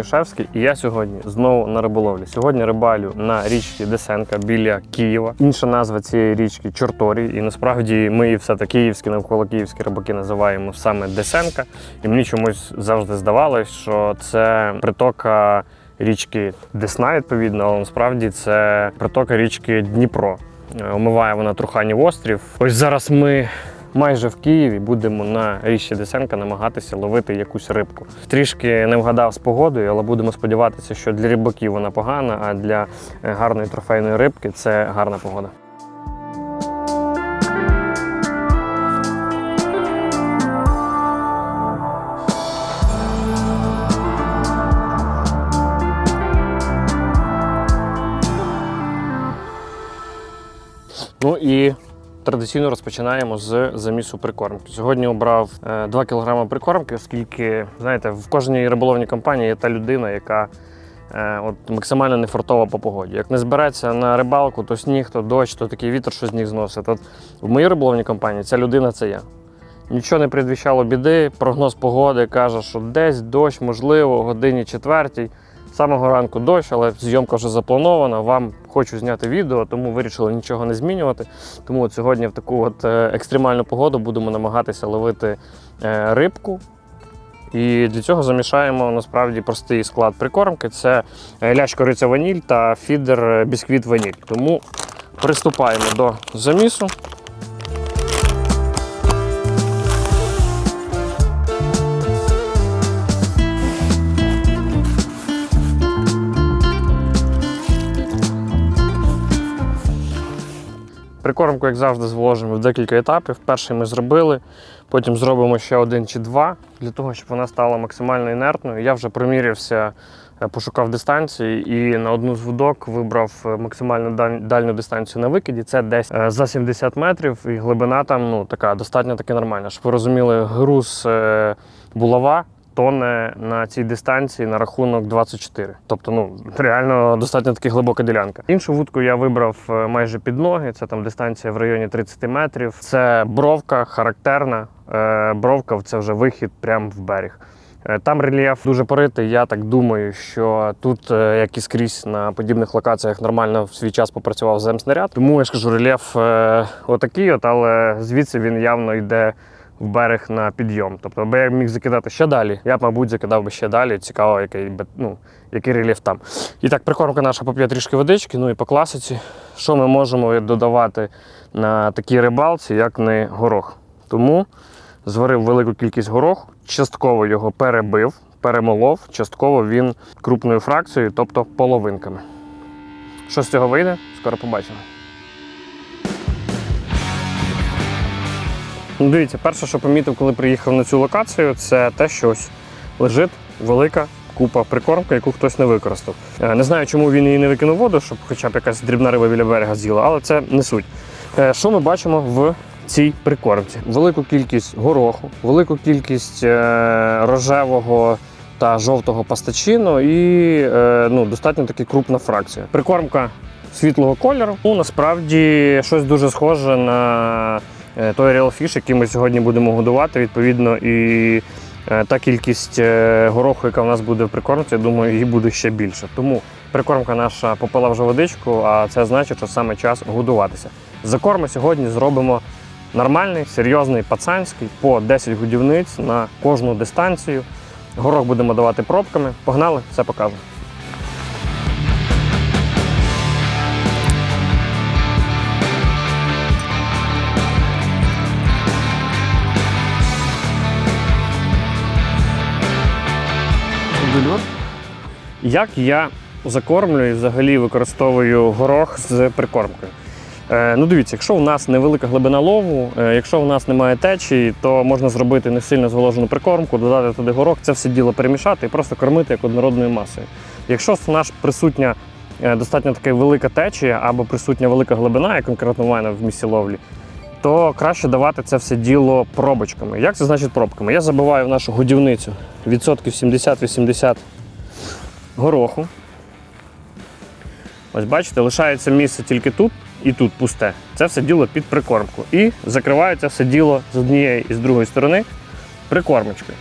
Конюшевський, і я сьогодні знову на риболовлі. Сьогодні рибалю на річці Десенка біля Києва. Інша назва цієї річки Чорторій. І насправді ми все таки київські навколо київські рибаки називаємо саме Десенка. І мені чомусь завжди здавалось, що це притока річки Десна, відповідно, але насправді це притока річки Дніпро. Е, Омиває вона Труханів острів. Ось зараз ми майже в Києві будемо на річці Десенка намагатися ловити якусь рибку. Трішки не вгадав з погодою, але будемо сподіватися, що для рибаків вона погана, а для е, гарної трофейної рибки це гарна погода. Ну і традиційно розпочинаємо з замісу прикормки. Сьогодні обрав е, 2 кг прикормки, оскільки, знаєте, в кожній риболовній компанії є та людина, яка е, от, максимально нефартова по погоді. Як не збереться на рибалку, то сніг, то дощ, то такий вітер, що з них зносить. От в моїй риболовній компанії ця людина це я. Нічого не предвіщало біди. Прогноз погоди каже, що десь дощ, можливо, годині четвертій. Самого ранку дощ, але зйомка вже запланована. Вам хочу зняти відео, тому вирішили нічого не змінювати. Тому от сьогодні в таку от е, екстремальну погоду будемо намагатися ловити е, рибку. І для цього замішаємо насправді простий склад прикормки: це е, лящ кориця ваніль та фідер бісквіт ваніль. Тому приступаємо до замісу. Прикормку, як завжди, зволожимо в декілька етапів. Перший ми зробили, потім зробимо ще один чи два, для того, щоб вона стала максимально інертною. Я вже примірявся, е, пошукав дистанції і на одну з вудок вибрав е, максимально дальню дистанцію на викиді. Це десь е, за 70 метрів, і глибина там ну, така достатньо таки нормальна. Щоб ви розуміли, груз булава тоне на цій дистанції на рахунок 24. Тобто, ну реально достатньо таки глибока ділянка. Іншу вудку я вибрав е, майже під ноги. Це там дистанція в районі 30 метрів. Це бровка характерна. Е, Бровка це вже вихід прямо в берег. Е, Там рельєф дуже поритий. Я так думаю, що тут, як і скрізь на подібних локаціях, нормально в свій час попрацював земснаряд. Тому я ж кажу, рельєф отакий, от, але звідси він явно йде в берег на підйом. Тобто, аби я міг закидати ще далі, я б, мабуть, закидав би ще далі. Цікаво, який, би- ну, який рельєф там. І так, прикормка наша поп'є трішки водички, ну і по класиці, що ми можемо додавати на такій рибалці, як не горох. Тому зварив велику кількість гороху, частково його перебив, перемолов, частково він крупною фракцією, тобто половинками. Що з цього вийде, скоро побачимо. Ну, дивіться, перше, що помітив, коли приїхав на цю локацію, це те, що ось лежить велика купа прикормки, яку хтось не використав. Е, Не знаю, чому він її не викинув воду, щоб хоча б якась дрібна риба біля берега з'їла, але це не суть. Е, Що ми бачимо в цій прикормці? Велику кількість гороху, велику кількість е, рожевого та жовтого пастачину і ну, достатньо таки крупна фракція. Прикормка світлого кольору. Ну, насправді щось дуже схоже на той Real Fish, який ми сьогодні будемо годувати. Відповідно, і е, та кількість е, гороху, яка в нас буде в прикормці, я думаю, її буде ще більше. Тому прикормка наша попила вже водичку, а це значить, що саме час годуватися. Закорми сьогодні зробимо нормальний, серйозний, пацанський по 10 годівниць на кожну дистанцію. Горох будемо давати пробками. Погнали, все покажу. Як я закормлюю і взагалі використовую горох з прикормкою? Е, ну дивіться, якщо у нас невелика глибина лову, е, якщо у нас немає течії, то можна зробити не сильно зволожену прикормку, додати туди горох, це все діло перемішати і просто кормити як однородною масою. Якщо в нас присутня е, достатньо така велика течія або присутня велика глибина, як конкретно в мене в місці ловлі, то краще давати це все діло пробочками. Як це значить пробками? Я забиваю в нашу годівницю відсотків 70-80 гороху. Ось бачите, лишається місце тільки тут і тут пусте. Це все діло під прикормку. І закриваю це все діло з однієї і з другої сторони прикормочкою.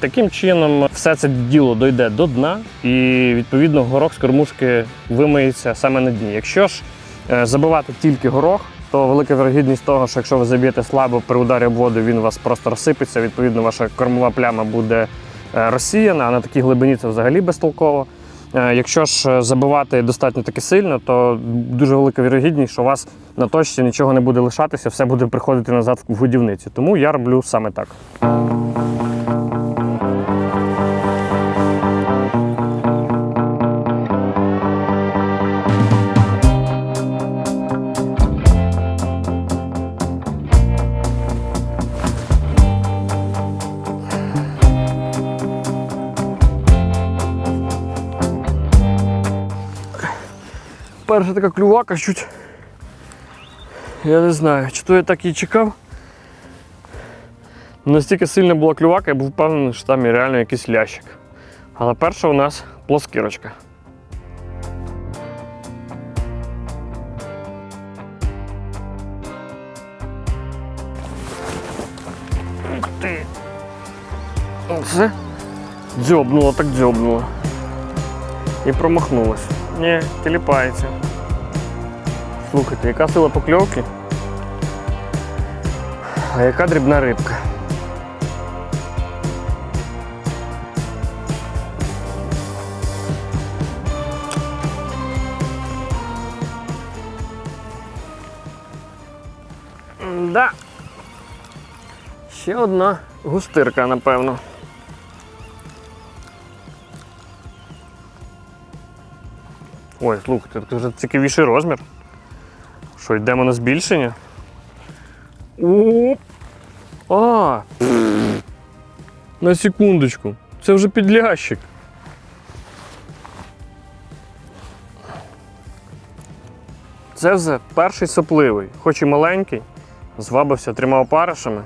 Таким чином, все це діло дойде до дна, і відповідно горох з кормушки вимиється саме на дні. Якщо ж е, забивати тільки горох, то велика вірогідність того, що якщо ви заб'єте слабо при ударі об воду, він у вас просто розсипеться. Відповідно, ваша кормова пляма буде е, розсіяна, а на такій глибині це взагалі безтолково. Е, Якщо ж е, забивати достатньо таки сильно, то дуже велика вірогідність, що у вас на точці нічого не буде лишатися, все буде приходити назад в годівниці. Тому я роблю саме так. Перша така клювака чуть. Я не знаю, чи то я так і чекав. Настільки сильна була клювака, я був впевнений, що там є реально якийсь лящик. Але перша у нас плоскірочка. Ух ти. Оце дзьобнуло, так дзьобнуло. І промахнулась. Ні, тіліпається. Слухайте, яка сила покльовки? А яка дрібна рибка? Да. Ще одна густирка, напевно. Ой, слухайте, це вже цікавіший розмір. Що, йдемо на збільшення? Оп! А! На секундочку. Це вже підлящик. Це вже перший сопливий, хоч і маленький, звабився трьома опаришами.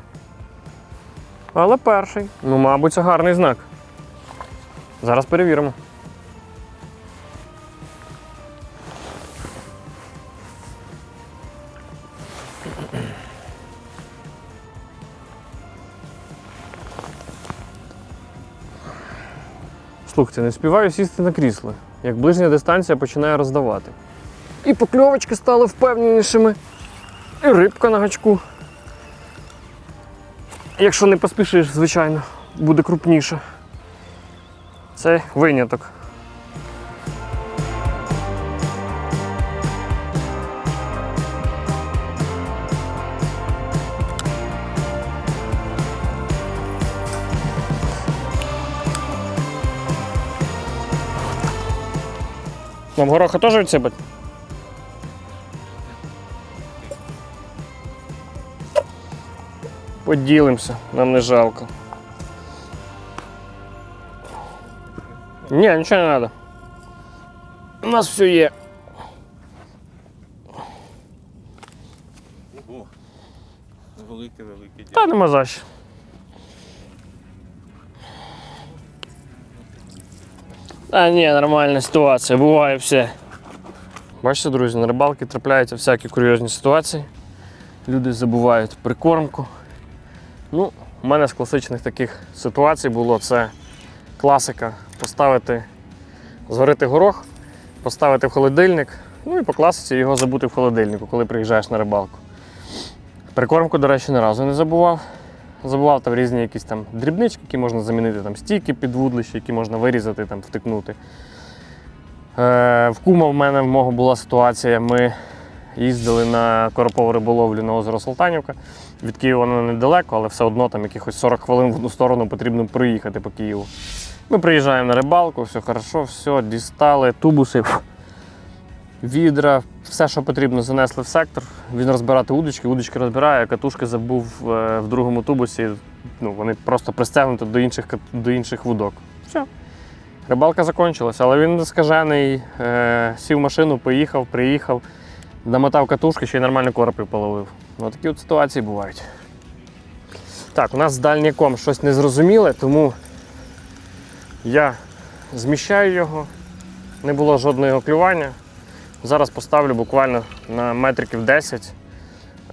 Але перший. Ну, мабуть, це гарний знак. Зараз перевіримо. Слухайте, не співаю сісти на крісло, як ближня дистанція починає роздавати. І покльовочки стали впевненішими, і рибка на гачку. Якщо не поспішиш, звичайно, буде крупніше. Це виняток. Вам гороха теж відсипать? Поділимося, нам не жалко. Ні, нічого не треба. У нас все є. Ого. Велике, велике Та нема за що. Та ні, нормальна ситуація, буває все. Бачите, друзі, на рибалки трапляються всякі курйозні ситуації. Люди забувають прикормку. Ну, у мене з класичних таких ситуацій було це класика поставити, зварити горох, поставити в холодильник, ну і по класиці його забути в холодильнику, коли приїжджаєш на рибалку. Прикормку, до речі, ні разу не забував. Забував там різні якісь там дрібнички, які можна замінити, там стійки під вудлище, які можна вирізати, там, втикнути. Е, в кума в мене в мого була ситуація. Ми їздили на коропову риболовлю на озеро Салтанівка. Від Києва воно недалеко, але все одно там якихось 40 хвилин в одну сторону потрібно проїхати по Києву. Ми приїжджаємо на рибалку, все хорошо, все, дістали, тубуси, відра, все, що потрібно, занесли в сектор. Він розбирати удочки, удочки розбирає, а катушки забув е, в другому тубусі. Ну, вони просто пристегнуті до інших, до інших вудок. Все. Рибалка закінчилася, але він скажений, е, сів в машину, поїхав, приїхав, намотав катушки, ще й нормально коропів половив. Ну, такі от ситуації бувають. Так, у нас з дальняком щось незрозуміле, тому я зміщаю його, не було жодного клювання. Зараз поставлю буквально на метриків 10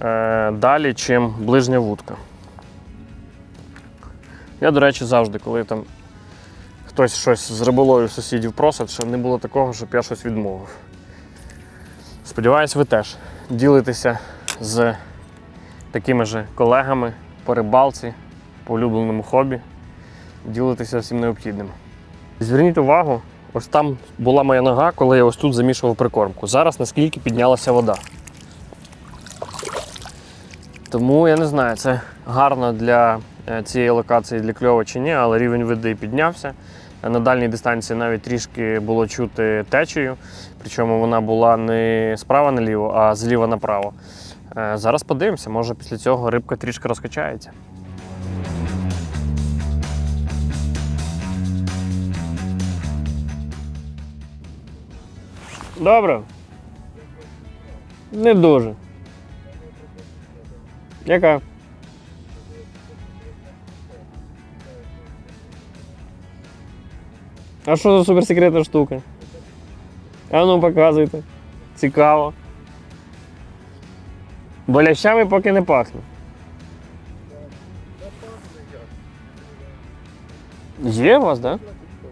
е, далі, чим ближня вудка. Я, до речі, завжди, коли там хтось щось з риболою сусідів просить, щоб не було такого, щоб я щось відмовив. Сподіваюсь, ви теж ділитеся з такими же колегами по рибалці, по улюбленому хобі, ділитеся всім необхідним. Зверніть увагу, ось там була моя нога, коли я ось тут замішував прикормку. Зараз наскільки піднялася вода. Тому я не знаю, це гарно для е, цієї локації для кльова чи ні, але рівень води піднявся. На дальній дистанції навіть трішки було чути течію, причому вона була не справа наліво, а зліва направо. Е, Зараз подивимося, може після цього рибка трішки розкачається. Добре. Не дуже. Яка? А що за суперсекретна штука? А ну показуйте. Цікаво. Болящами поки не пахне. Є у вас? Да?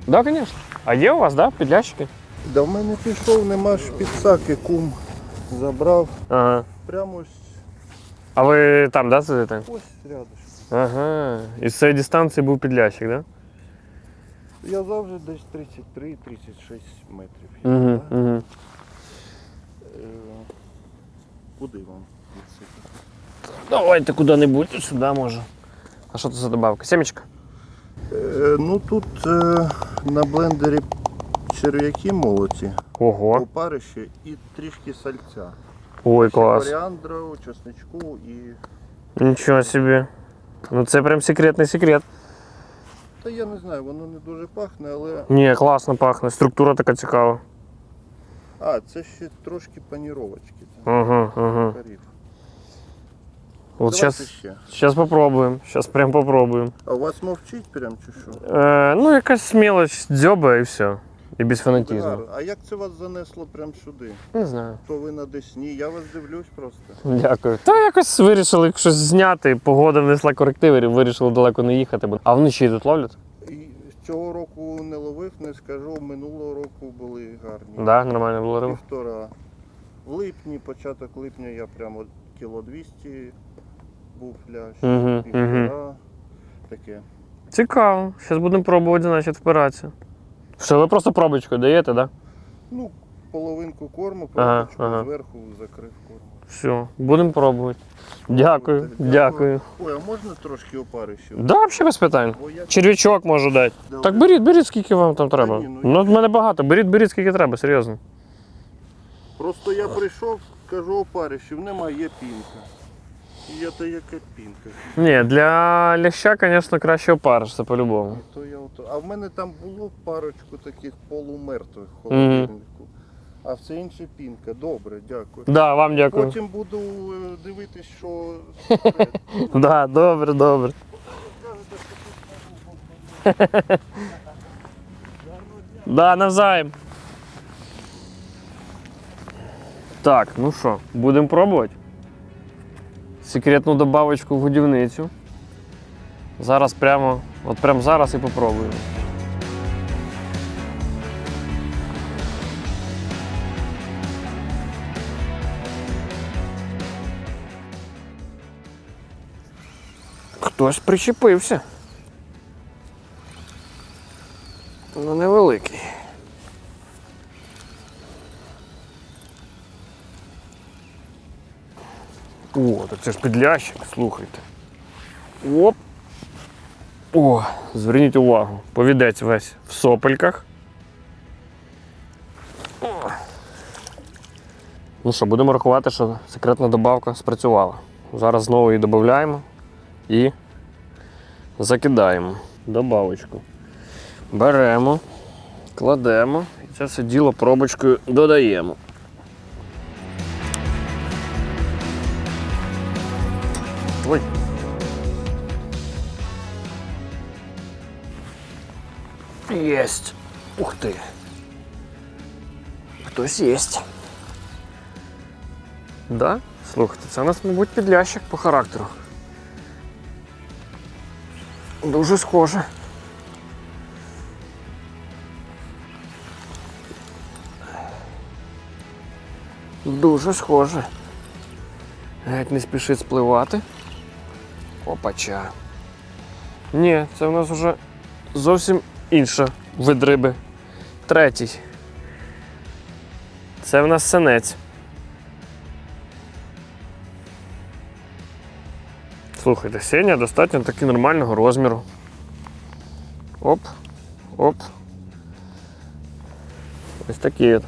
Да, звісно. А є у вас, да, підлящики? Да в мене пішов, нема ж підсаки, кум забрав. Ага. Прямо ось, А ви там, да, сидите? ось рядом. Ага. І з цієї дистанції був підлящик. Да? Я завжди десь 33-36 метрів. Угу, Да? угу. Е, Куди вам відсипати? Давайте куди-небудь, сюди може. А що це за добавка? Сімечка? Е, Ну тут е, на блендері черв'яки молоті, Ого. опариші і трішки сальця. Ой, Ще клас. Коріандру, чесничку і. Нічого собі. Ну це прям секретний секрет. Та я не знаю, воно не дуже пахне, але. Ні, класно пахне. Структура така цікава. А, це ще трошки паніровочки. Угу, угу. Карів. От Давайте зараз ще. Сейчас попробуємо. Сейчас прям попробуємо. А у вас мовчить прям чи що? Е, ну, якась мелоч дзьоба і все. І без фанатізму. А як це вас занесло прям сюди? Не знаю. То ви на Десні, я вас дивлюсь просто. Дякую. Та якось вирішили щось зняти. Погода внесла корективи, вирішили далеко не їхати. А вночі тут ловлять? І цього року не ловив, не скажу. Минулого року були гарні. Да, нормально було риба. Півтора. В липні, початок липня я прямо кіло 200 був пляж. Угу, Півтора. угу. Таке. Цікаво. Зараз будемо пробувати, значить, впиратися. Що, ви просто пробочку даєте, так? Да? Ну, половинку корму, Ага, ага. зверху закрив корм. Все, будемо пробувати. Дякую, дякую. Ой, а можна трошки опарищів? Да, взагалі без питань. Я Черв'ячок можу дати. Давай. Так беріть, беріть, скільки вам там треба. ні, ну, Ну, в мене багато. Беріть, беріть, скільки треба, серйозно. Просто я прийшов, кажу опарищів, немає, є пінка. Я то яка пінка. Ні, для ляща, звісно, краще опариш, це по-любому. То я ото... А в мене там було парочку таких полумертвих в холодильнику. А все інше пінка. Добре, дякую. Да, вам дякую. Потім буду е, дивитись, що. Да, добре, добре. Да, навзаєм. Так, ну що, будемо пробувати. Секретну добавочку в годівницю. Зараз прямо, от прямо зараз і попробуємо. Хтось причепився. Ну, невеликий. О, так це ж підлящик, слухайте. Оп. О, зверніть увагу, повідець весь в сопельках. Ну що, будемо рахувати, що секретна добавка спрацювала. Зараз знову її додаємо і закидаємо добавочку. Беремо, кладемо і це все діло пробочкою додаємо. Єсть. Ух ти. Хтось єсть. Да? Слухайте, це у нас, мабуть, підлящик по характеру. Дуже схоже. Дуже схоже. Геть не спішить спливати. Опача. Ні, це в нас вже зовсім інша вид риби. Третій. Це в нас синець. Слухайте, сеня достатньо таки нормального розміру. Оп, оп. Ось такий от.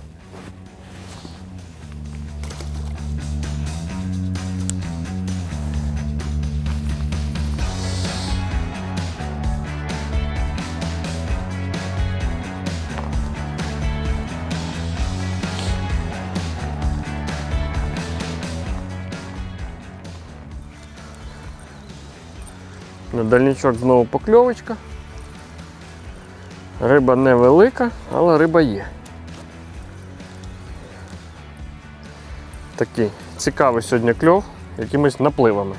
На дальничок знову покльовочка. Риба невелика, але риба є. Такий цікавий сьогодні кльов якимись напливами.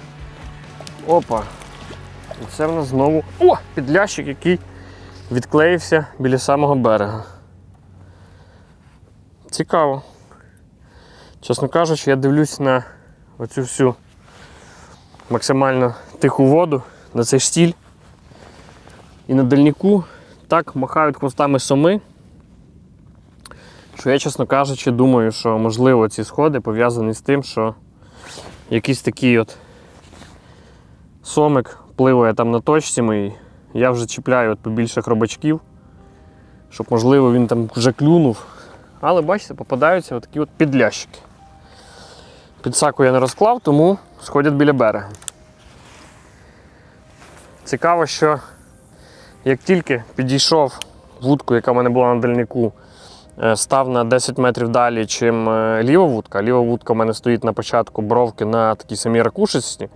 Опа! І це в нас знову. О! Підлящик, який відклеївся біля самого берега. Цікаво. Чесно кажучи, я дивлюсь на оцю всю максимально тиху воду, на цей штіль. І на дальніку так махають хвостами соми, що я, чесно кажучи, думаю, що можливо ці сходи пов'язані з тим, що якийсь такий от сомик пливає там на точці моїй. Я вже чіпляю от побільше хробачків, щоб, можливо, він там вже клюнув. Але бачите, попадаються отакі от підлящики. Підсаку я не розклав, тому сходять біля берега. Цікаво, що як тільки підійшов вудку, яка в мене була на дальнику, е, став на 10 метрів далі, чим е, ліва вудка. Ліва вудка в мене стоїть на початку бровки на такій самій ракушечці.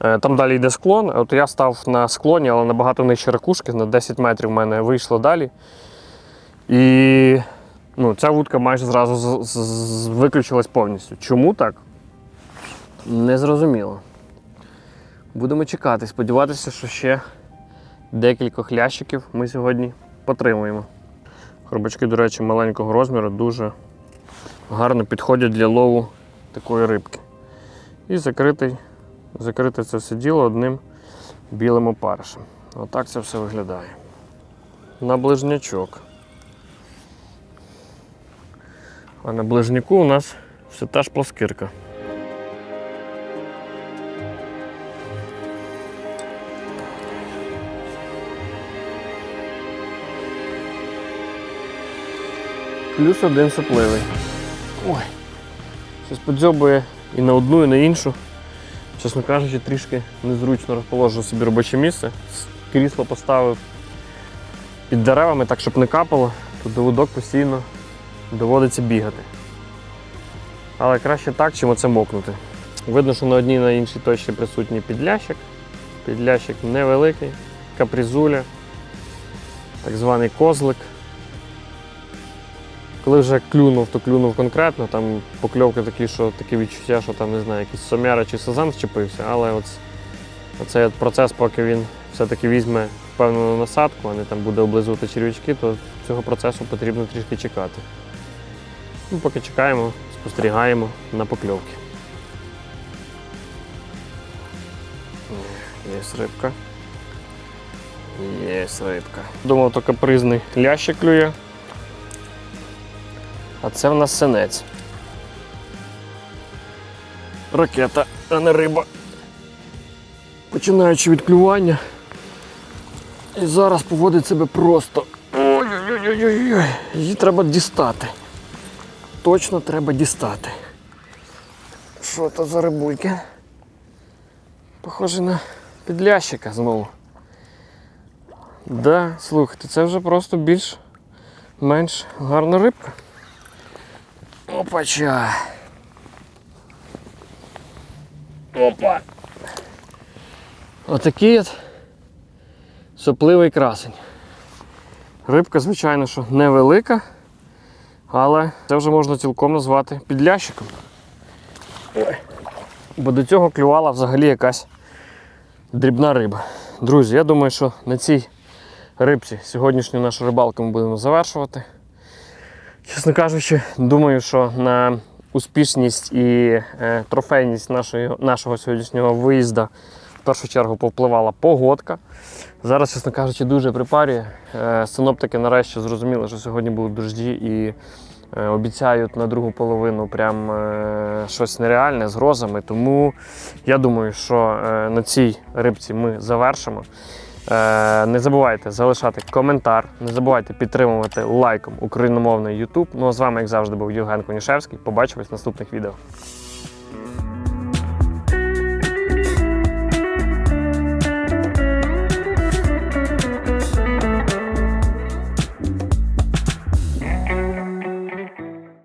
Е, Там далі йде склон. От я став на склоні, але набагато нижче ракушки, на 10 метрів в мене вийшло далі. І ну, ця вудка майже зразу виключилась повністю. Чому так? Не зрозуміло. Будемо чекати, сподіватися, що ще декількох лящиків ми сьогодні потримуємо. Хробачки, до речі, маленького розміру дуже гарно підходять для лову такої рибки. І закритий, закрите це все діло одним білим опаришем. Отак це все виглядає. На ближнячок. А на ближняку у нас все та ж плоскирка. Плюс один сопливий. Ой. Щось подзьобує і на одну, і на іншу. Чесно кажучи, трішки незручно розположив собі робоче місце. Крісло поставив під деревами, так, щоб не капало. Тут доводок постійно доводиться бігати. Але краще так, чим оце мокнути. Видно, що на одній на іншій точці присутній підлящик. Підлящик невеликий, капризуля, так званий козлик. Коли вже клюнув, то клюнув конкретно, там покльовки такі, що таке відчуття, що там не знаю, якийсь сомяра чи сазан зчепився, але оцей от процес, поки він все-таки візьме впевнену насадку, а не там буде облизувати черв'ячки, то цього процесу потрібно трішки чекати. Ну, поки чекаємо, спостерігаємо на покльовки. Є рибка. Є рибка. Думав, то капризний лящик клює. А це в нас синець. Ракета, а не риба. Починаючи від клювання. І зараз поводить себе просто. Ой-ой-ой-ой-ой. Її треба дістати. Точно треба дістати. Що то за рибульки? Похоже на підлящика знову. Да, слухайте, це вже просто більш-менш гарна рибка. Опача. Опа. Отакий от сопливий красень. Рибка, звичайно, що невелика, але це вже можна цілком назвати підлящиком. Бо до цього клювала взагалі якась дрібна риба. друзі, я думаю, що на цій рибці сьогоднішню нашу рибалку ми будемо завершувати. Чесно кажучи, думаю, що на успішність і е, трофейність нашої, нашого сьогоднішнього виїзду в першу чергу повпливала погодка. Зараз, чесно кажучи, дуже припарює. Е, Синоптики нарешті зрозуміли, що сьогодні будуть дожді і е, обіцяють на другу половину прям щось нереальне з грозами. Тому я думаю, що на цій рибці ми завершимо. Е, Не забувайте залишати коментар, не забувайте підтримувати лайком україномовний YouTube. Ну а з вами, як завжди, був Євген Конішевський. Побачимось в наступних відео.